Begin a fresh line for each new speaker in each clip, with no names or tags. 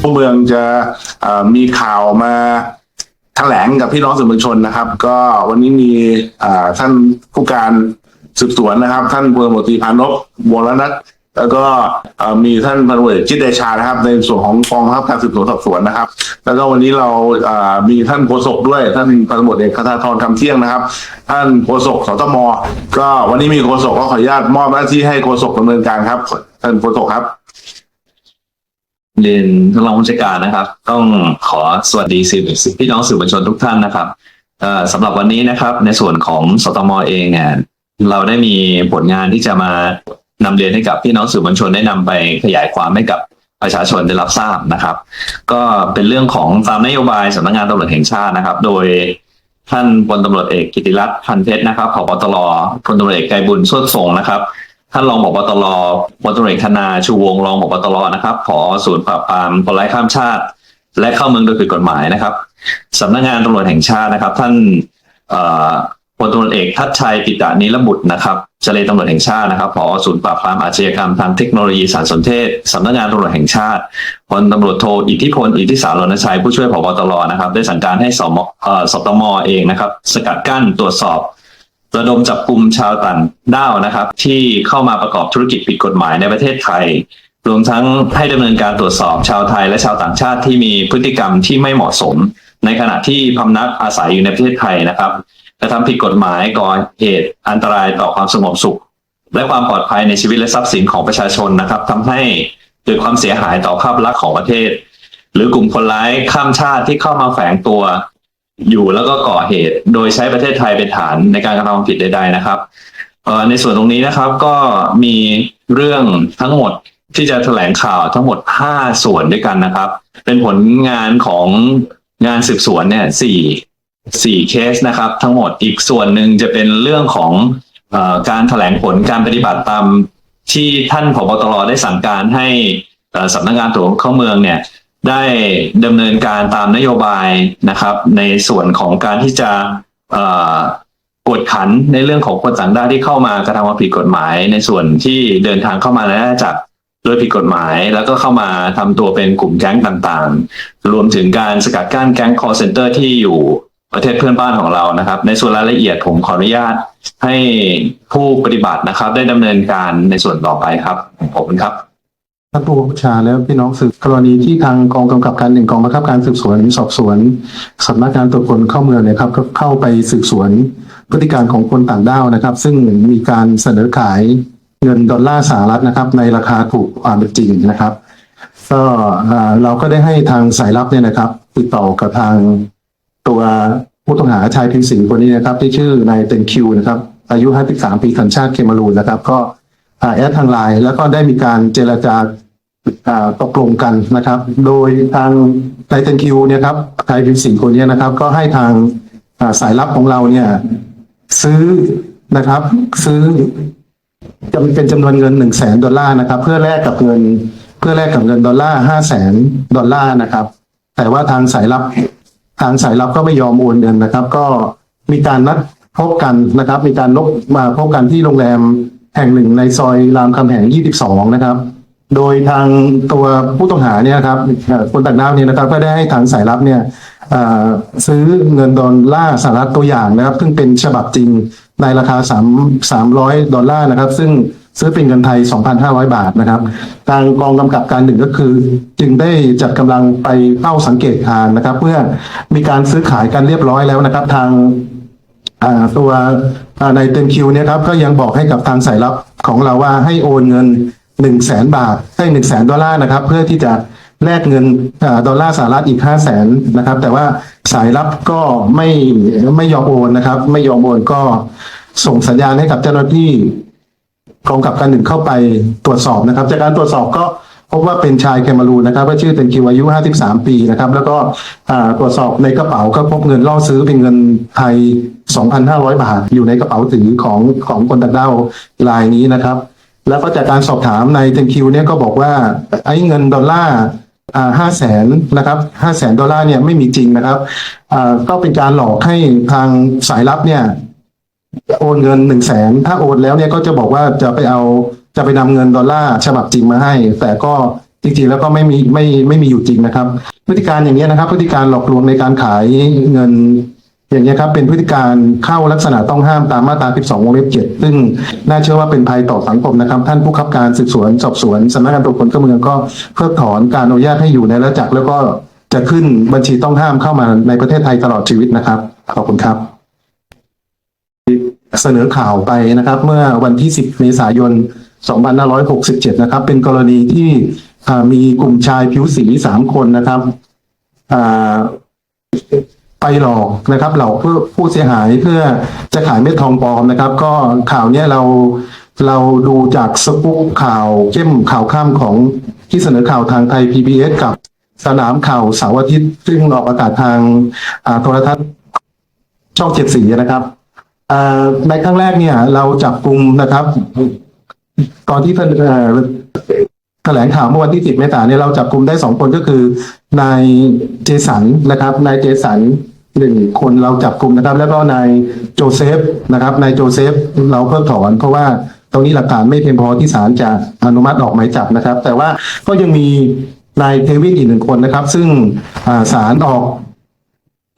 ผู้เมืองจะมีข่าวมาแถลงกับพี่น้องสื่อมวลชนนะครับ ก็วันนี้มีท่านผู้การสืบสวนนะครับ ท่านพลตำรวจตรีพานพวรนัทแล้วก็มีท่านพันตำรวจเอกจิตเดชานะครับ ในส่วนของกองบังคับการสืบสวนสอบสวนนะครับ แล้วก็วันนี้เรามีท่านโฆษกด้วย ท่านพันตำรวจเอกคทาธรคำเที่ยงนะครับ ท่านโฆษกสตมก็วันนี้มีโฆษกก็ขออนุญาตมอบหน้าที่ให้โฆษกดำเนินการครับ ท่านโฆษกครับ
เรียนทานรองผู้จัดการนะครับ ต้องขอสวัสดีสื่อพี่น้องสื่อมวลชนทุกท่านนะครับสำหรับวันนี้นะครับ ในส่วนของสตมเองเนี่ยเราได้มีผลงานที่จะมานำเรียนให้กับพี่น้องสื่อมวลชนได้นำไปขยายความให้กับประชาชนได้รับทราบนะครับ ก็เป็นเรื่องของตามนโยบายสำนักงานตำรวจแห่งชาตินะครับ โดยท่านพลตำรวจเอกกิติรัตน์พันเพชรนะครับผบตรพลตำรวจเอกไกรบุญสวดทรงนะครับ ท่านรองผบตรพลตรเอกธนาชูวงรองผบตรนะครับผอศูนย์ปราบปรามคนร้ายข้ามชาติ และเข้าเมืองโดยผิดกฎหมายนะครับสำนักงานตำรวจแห่งชาตินะครับ ท่านพลตำรวจเอกทัชชัยปิตานิรบุตรนะครับเจรตำรวจแห่งชาตินะครับผอศูนย์ปราบปรามอาชญากรรมทางเทคโนโลยีสารสนเทศสำนักงานตำรวจแห่งชาติพลตำรวจโทอิทธิพลอิทธิสารรณชัยผู้ช่วยผบตรนะครับ ได้สั่งการให้สมสตมเองนะครับ สกัดกั้นตรวจสอบ ระดมจับกลุ่มชาวต่างด้าวนะครับ ที่เข้ามาประกอบธุรกิจผิดกฎหมายในประเทศไทย รวมทั้งให้ดำเนินการตรวจสอบชาวไทยและชาวต่างชาติที่มีพฤติกรรมที่ไม่เหมาะสม ในขณะที่พำนักอาศัยอยู่ในประเทศไทยนะครับกระทำผิดกฎหมายก่อเหตุอันตรายต่อความสงบสุข และความปลอดภัยในชีวิตและทรัพย์สินของประชาชนนะครับทำให้เกิดความเสียหายต่อภาพลักษณ์ของประเทศ หรือกลุ่มคนร้ายข้ามชาติที่เข้ามาแฝงตัว อยู่แล้วก็ก่อเหตุ โดยใช้ประเทศไทยเป็นฐานในการกระทำความผิดใดๆนะครับในส่วนตรงนี้นะครับก็มีเรื่องทั้งหมดที่จะแถลงข่าวทั้งหมด 5 ส่วนด้วยกันนะครับ เป็นผลงานของงานสืบสวนเนี่ยสี่สี่เคสนะครับ ทั้งหมดอีกส่วนหนึ่งจะเป็นเรื่องของอการแถลงผลการปฏิบัติตามที่ท่านผบตรได้สั่งการให้สำนักงานตรวจเข้าเมืองเนี่ย ได้ดำเนินการตามนโยบายนะครับ ในส่วนของการที่จะกดขันในเรื่องของคนต่างด้าวที่เข้ามากระทำความผิดกฎหมาย ในส่วนที่เดินทางเข้ามาในอาณาจักรโดยผิดกฎหมาย แล้วก็เข้ามาทำตัวเป็นกลุ่มแก๊งต่างๆ รวมถึงการสกัดกั้นแก๊ง call center ที่อยู่ประเทศเพื่อนบ้านของเรานะครับ ในส่วนรายละเอียดผมขออนุญาตให้ผู้ปฏิบัตินะครับ ได้ดำเนินการในส่วนต่อไปครับขอบคุณครับ
ท่านผู้บังคับบัญชาและพี่น้องสืบกรณีที่ทางกองกำกับการหนึ่งกองบังคับการสืบสวนสอบสวนสำนักงานตรวจคนเข้าเมืองเนี่ยครับก็เข้าไปสืบสวนพฤติการของคนต่างด้าวนะครับ ซึ่งมีการเสนอขายเงินดอลลาร์สหรัฐนะครับ ในราคาถูกกว่าเป็นจริงนะครับก็เราก็ได้ให้ทางสายลับเนี่ยนะครับ ติดต่อกับทางตัวผู้ต้องหาชายผิวสีคนนี้นะครับ ที่ชื่อนายเต็นคิวนะครับ อายุ 53 ปีสัญชาติเคมารูนนะครับ ก็ แอดทางไลน์แล้วก็ได้มีการเจรจาตกลงกันนะครับ โดยทางไทเทนคิวเนี่ยครับไทยพิมพ์สีคนเนี้นะครับ ก็ให้ทางสายลับของเราเนี่ยซื้อนะครับ ซื้อจำเป็นจำนวนเงินหนึ่งแสนดอลลาร์นะครับ เพื่อแลกกับเงิน เพื่อแลกกับเงินดอลลาร์ห้าแสนดอลลาร์นะครับ แต่ว่าทางสายลับ ทางสายลับก็ไม่ยอมโอนเงินนะครับ ก็มีการนัดพบกันนะครับ มีการนกมาพบกันที่โรงแรม แห่งหนึ่งในซอยรามคำแหง 22 นะครับ โดยทางตัวผู้ต้องหาเนี่ยครับคนต่างด้าวเนี่ยนะครับก็ได้ให้ทางสายลับเนี่ยซื้อเงินดอลลาร์สหรัฐตัวอย่างนะครับ ซึ่งเป็นฉบับจริงในราคา 3 300 ดอลลาร์นะครับ ซึ่งซื้อเป็นเงินไทย 2,500 บาทนะครับ ทางกองกำกับการหนึ่งก็คือ จึงได้จัดกำลังไปเฝ้าสังเกตการนะครับ เพื่อมีการซื้อขายกันเรียบร้อยแล้วนะครับ ทาง ตัวในเต็มคิวเนี่ยครับก็ยังบอกให้กับทางสายลับของเราว่าให้โอนเงินหนึ่งแสนบาทให้หนึ่งแสนดอลลาร์นะครับ เพื่อที่จะแลกเงินอดอลลาร์สหรัฐอีกห้าแสนนะครับ แต่ว่าสายลับก็ไม่ไม่ยอมโอนนะครับ ไม่ยอมโอนก็ส่งสัญญาณให้กับเจ้าหน้าที่กองกับการหนึ่งเข้าไปตรวจสอบนะครับ จากการตรวจสอบก็ พบว่าเป็นชายแคมารูนนะครับว่าชื่อเต็นคิวอายุ 53 ปีนะครับ แล้วก็ตรวจสอบในกระเป๋าก็พบเงินล่อซื้อเป็นเงินไทย 2,500 บาท อยู่ในกระเป๋าถือของของคนต่างด้าวรายนี้นะครับ แล้วก็จากการสอบถามในเต็นคิวเนี่ยก็บอกว่าไอ้เงินดอลลาร์อ่าห้าแสนนะครับห้าแสนดอลลาร์เนี่ยไม่มีจริงนะครับก็เป็นการหลอกให้ทางสายลับเนี่ยโอนเงินหนึ่งแสนถ้าโอนแล้วเนี่ยก็จะบอกว่าจะไปเอา จะไปนำเงินดอลลาร์ฉบับจริงมาให้ แต่ก็จริงๆแล้วก็ไม่มีไม่ไม่มีอยู่จริงนะครับ พฤติการอย่างเงี้นะครับ พฤติการหลอกลวงในการขายเงิน อย่างเงี้ครับเป็นพฤติการเข้าลักษณะต้องห้ามตามมาตรา 12 วงเล็บ 7 ซึ่งน่าเชื่อว่าเป็นภัยต่อสังคมนะครับ ท่านผู้ขับการสืบสวนสอบสวนสำนักงานตรวจคนเข้าเมืองก็เพิกถอนการอนุญาตให้อยู่ในราชจักรแล้วก็จะขึ้นบัญชีต้องห้ามเข้ามาในประเทศไทยตลอดชีวิตนะครับ ขอบคุณครับ เสนอข่าวไปนะครับ เมื่อวันที่ 10 เมษายน 2567 นะครับ เป็นกรณีที่มีกลุ่มชายผิวสีสามคนนะครับไปหลอกนะครับหลอกเพื่อผู้เสียหายเพื่อจะขายเม็ดทองปลอมนะครับ ก็ข่าวเนี้ยเราเราดูจากสกู๊ปข่าวเข้มข่าวข้ามของที่เสนอข่าวทางไทย PBS กับสนามข่าวเสาร์อาทิตย์ ซึ่งออกอากาศทางโทรทัศน์ช่องเจ็ดสีนะครับในครั้งแรกเนี่ย เราจับกลุ่มนะครับ ตอนที่ท่านแถลงข่าวเมื่อวันที่10เมษายนเนี่ยเราจับกลุ่มได้สองคนก็คือนายเจสันนะครับนายเจสันหนึ่งคนเราจับกลุ่มนะครับ แล้วก็นายโจเซฟนะครับนายโจเซฟเราเพิกถอน เพราะว่าตรงนี้หลักฐานไม่เพียงพอที่ศาลจะอนุมัติออกหมายจับนะครับ แต่ว่าก็ยังมีนายเทวินอีกหนึ่งคนนะครับ ซึ่งศาลออก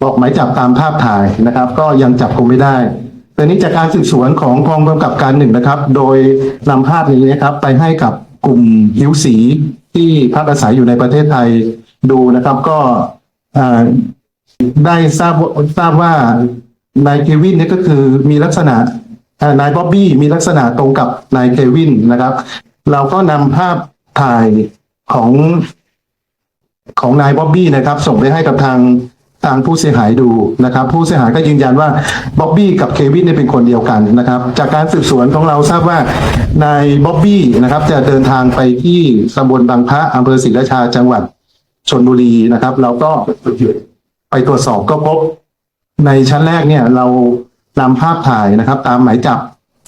ออกหมายจับตามภาพถ่ายนะครับ ก็ยังจับกลุ่มไม่ได้ แต่นี้จากการสืบสวนของกองกำกับการหนึ่งนะครับ โดยนำภาพนี้นะครับ ไปให้กับกลุ่มผิวสีที่พักอาศัยอยู่ในประเทศไทยดูนะครับ ก็ได้ทราบทราบว่านายเควินนี่ก็คือมีลักษณะนายบ๊อบบี้มีลักษณะตรงกับนายเควินนะครับ เราก็นำภาพถ่ายของของนายบ๊อบบี้นะครับ ส่งไปให้กับทาง ทางผู้เสียหายดูนะครับ ผู้เสียหายก็ยืนยันว่าบ๊อบบี้กับเควินเนี่ยเป็นคนเดียวกันนะครับ จากการสืบสวนของเราทราบว่านายบ๊อบบี้นะครับจะเดินทางไปที่ตำบลบางพระอำเภอศรีราชาจังหวัดชนบุรีนะครับ เราก็ไปตรวจสอบก็พบ ในชั้นแรกเนี่ย เรานำภาพถ่ายนะครับ ตามหมายจับ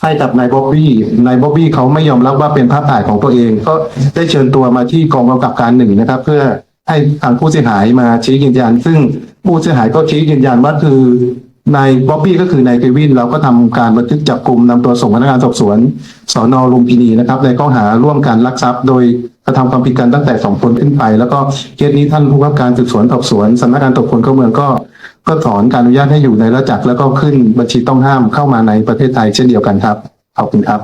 ให้กับนายบ๊อบบี้นายบ๊อบบี้เขาไม่ยอมรับว่าเป็นภาพถ่ายของตัวเอง ก็ได้เชิญตัวมาที่กองกำกับการหนึ่งนะครับ เพื่อให้ทางผู้เสียหายมาชี้ยืนยันซึ่ง ผู้เสียหายก็ชี้ยืนยันว่าคือนายบ๊อบบี้ก็คือนายเควิน เราก็ทำการบันทึกจับกลุ่มนำตัวส่งพนักงานสอบสวนสอนอลุมพินีนะครับ ในข้อหาร่วมกันลักทรัพย์โดยกระทำความผิดกันตั้งแต่สองคนขึ้นไป แล้วก็เคสนี้ท่านผู้ว่าการสืบสวนสอบสวนสำนักงานตรวจคนเข้าเมืองก็ก็ถอนการอนุญาตให้อยู่ในราชจักแล้วก็ขึ้นบัญชีต้องห้ามเข้ามาในประเทศไทยเช่นเดียวกันครับขอบคุณครับ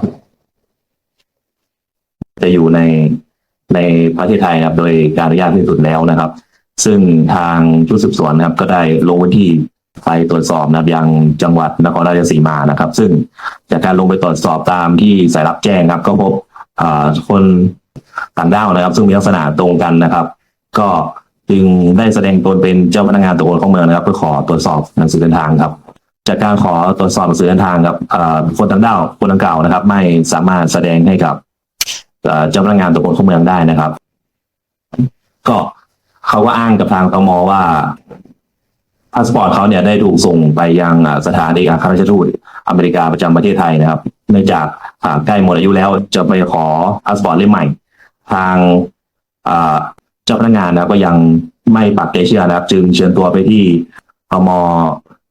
จะอยู่ในในประเทศไทยครับ โดยการอนุญาตที่สุดแล้วนะครับ ซึ่งทางชุดสืบสวนนะครับ ก็ได้ลงพื้นที่ไปตรวจสอบนะครับยังจังหวัดนครราชสีมานะครับ ซึ่งจากการลงไปตรวจสอบตามที่สายรับแจ้งครับ ก็พบคนต่างด้าวนะครับ ซึ่งมีลักษณะตรงกันนะครับ ก็จึงได้แสดงตนเป็นเจ้าพนักงานตรวจคนข้าเมืองนะครับ เพื่อขอตรวจสอบหนังสือเดินทางครับ จากการขอตรวจสอบหนังสือเดินทางครับคนต่างด้าวคนดังกล่าวนะครับ ไม่สามารถแสดงให้กับเอ่อเจ้าพนักงานตรวจคนเข้าเมืองได้นะครับ ก็ เขาก็อ้างกับทางตมว่าพาสปอร์ตเขาเนี่ยได้ถูกส่งไปยังสถานเอกอัครราชทูตอเมริกาประจำประเทศไทยนะครับ เนื่องจากใกล้หมดอายุแล้วจะไปขอพาสปอร์ตเล่มใหม่ ทางเจ้าพนักงานนะก็ยังไม่ปักใจเชื่อนะครับ จึงเชิญตัวไปที่ตม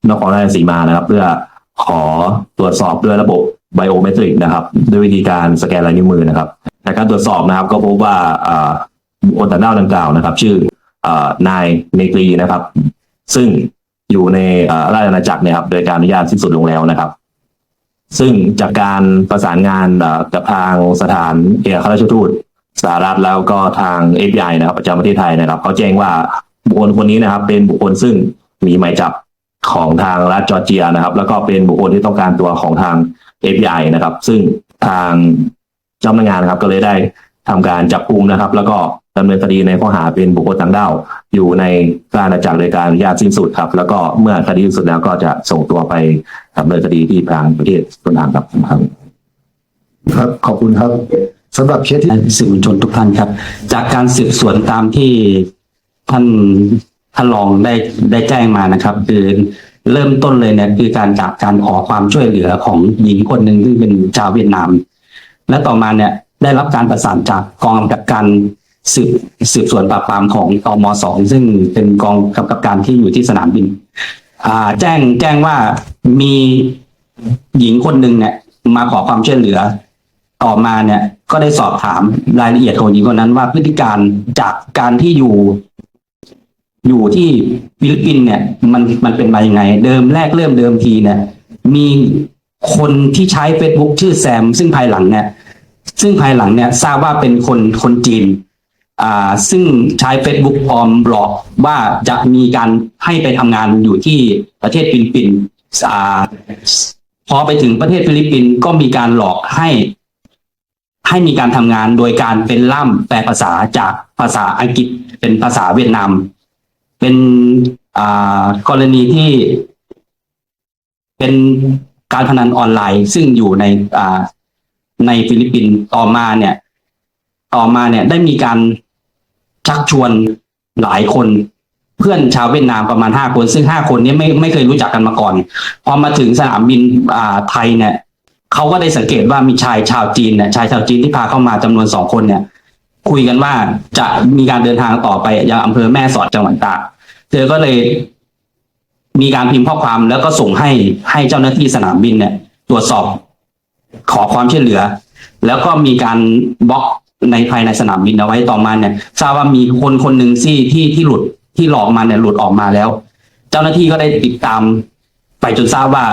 นครราชสีมานะครับ เพื่อขอตรวจสอบด้วยระบบไบโอเมตริกนะครับ ด้วยวิธีการสแกนลายนิ้วมือนะครับจากการตรวจสอบนะครับ ก็พบว่าอ่าคคลต่างด้าวดังกล่าวนะครับ ชื่อ นายเมกรีนะครับ ซึ่งอยู่ในราชอาณาจักรเนี่ยครับโดยการอนุญาตสิ้นสุดลงแล้วนะครับ ซึ่งจากการประสานงานกับทางสถานเอกอัครราชทูตสหรัฐแล้วก็ทาง FBI นะครับประจำประเทศไทยนะครับเขาแจ้งว่าบุคคลคนนี้นะครับ เป็นบุคคลซึ่งมีหมายจับของทางรัฐจอร์เจียนะครับ แล้วก็เป็นบุคคลที่ต้องการตัวของทาง API นะครับ ซึ่งทางเจ้าพนักงานนะครับ ก็เลยได้ทำการจับกุมนะครับ แล้วก็ ดำเนินคดีในข้อหาเป็นบุคคลต่างด้าวอยู่ในราชอาณาจักรโดยการอนุญาตสิ้นสุดครับ แล้วก็เมื่อคดีสิ้นสุดแล้วก็จะส่งตัวไปดำเนินคดีที่ทางประเทศต้นทางครับครับ
ครับขอบคุณครับสำหรับเคสที่
สื่อมวลชนทุกท่านครับ จากการสืบสวนตามที่ท่านท่านรองได้ได้แจ้งมานะครับ คือเริ่มต้นเลยเนี่ยคือการจากการขอความช่วยเหลือของหญิงคนหนึ่งซึ่งเป็นชาวเวียดนาม และต่อมาเนี่ยได้รับการประสานจากกองกำกับการ สืบสืบสวนปราบปรามของตมสองซึ่งเป็นกองกำกับการที่อยู่ที่สนามบิน อ่า แจ้งแจ้งว่ามีหญิงคนหนึ่งเนี่ย มาขอความช่วยเหลือ ต่อมาเนี่ย ก็ได้สอบถามรายละเอียดของหญิงคนนั้นว่าพฤติการจากการที่อยู่ อยู่ที่ฟิลิปปินเนี่ย มันมันเป็นมายังไง เดิมแรกเริ่มเดิมทีเนี่ย มีคนที่ใช้ Facebook ชื่อแซม ซึ่งภายหลังเนี่ย ซึ่งภายหลังเนี่ย ทราบว่าเป็นคนคนจีน ซึ่งใช้ Facebook ปลอมหลอกว่าจะมีการให้ไปทำงานอยู่ที่ประเทศฟิลิปปินส์พอไปถึงประเทศฟิลิปปินส์ก็มีการหลอกให้ ให้มีการทำงานโดยการเป็นล่ามแปลภาษาจากภาษาอังกฤษเป็นภาษาเวียดนาม เป็นกรณีที่ เป็นการพนันออนไลน์ ซึ่งอยู่ในในฟิลิปปินส์ต่อมาเนี่ย ต่อมาเนี่ยได้มีการ ชักชวนหลายคนเพื่อนชาวเวียดนามประมาณห้าคน ซึ่งห้าคนนี้ไม่ไม่เคยรู้จักกันมาก่อน พอมาถึงสนามบินอ่าไทยเนี่ยเขาก็ได้สังเกตว่ามีชายชาวจีนเนี่ยชายชาวจีนที่พาเข้ามาจำนวนสองคนเนี่ย คุยกันว่าจะมีการเดินทางต่อไปยังอำเภอแม่สอดจังหวัดตากเธอก็เลยมีการพิมพ์ข้อความแล้วก็ส่งให้ให้เจ้าหน้าที่สนามบินเนี่ย ตรวจสอบขอความช่วยเหลือ แล้วก็มีการบล็อก ในภายในสนามบินเอาไว้ต่อมาเนี่ยทราบว่ามีคนคนหนึ่งที่ที่ที่หลุดที่หลอกมาเนี่ยหลุดออกมาแล้ว เจ้าหน้าที่ก็ได้ติดตามไปจนทราบว่า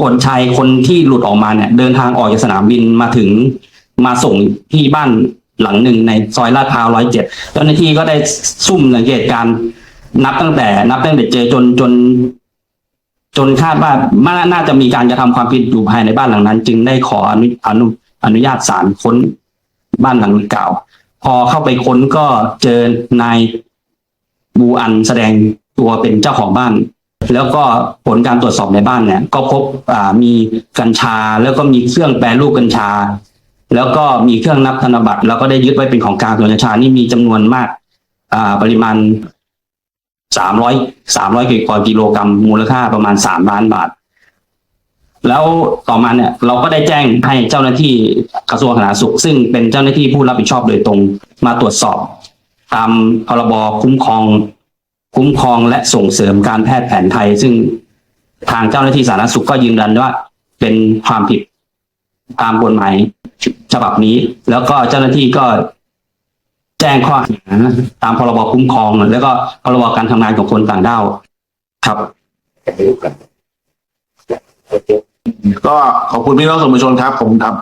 คนชายคนที่หลุดออกมาเนี่ย เดินทางออกจากสนามบินมาถึงมาส่งที่บ้านหลังหนึ่งในซอยลาดพร้าวร้อยเจ็ดเจ้าหน้าที่ก็ได้ซุ่มสังเกตการณ์นับตั้งแต่ นับตั้งแต่เจอจนจน จนคาดว่าน่าน่าจะมีการกระทำความผิดอยู่ภายในบ้านหลังนั้น จึงได้ขออนุอนุอนุญาตศาลค้น บ้านหลังดังกล่าว พอเข้าไปค้นก็เจอนายบูอันแสดงตัวเป็นเจ้าของบ้าน แล้วก็ผลการตรวจสอบในบ้านเนี่ย ก็พบอ่ามีกัญชา แล้วก็มีเครื่องแปรรูปกัญชา แล้วก็มีเครื่องนับธนบัตร แล้วก็ได้ยึดไว้เป็นของกลางส่วนกัญชานี่มีจำนวนมากอ่าปริมาณสามร้อยสามร้อยกว่กิโลกรัมมูลค่าประมาณสามล้านบาท แล้วต่อมาเนี่ยเราก็ได้แจ้งให้เจ้าหน้าที่กระทรวงสาธารณสุข ซึ่งเป็นเจ้าหน้าที่ผู้รับผิดชอบโดยตรงมาตรวจสอบ ตามพรบคุ้มครอง คุ้มครองและส่งเสริมการแพทย์แผนไทย ซึ่งทางเจ้าหน้าที่สาธารณสุขก็ยืนยันว่า เป็นความผิดตามกฎหมายฉบับนี้ แล้วก็เจ้าหน้าที่ก็แจ้งข้อหาตามพรบคุ้มครอง แล้วก็พรบการทำงานของคนต่างด้าวครับ
ก็ขอบคุณพี่น้องสื่อมวลชนครับผมครับ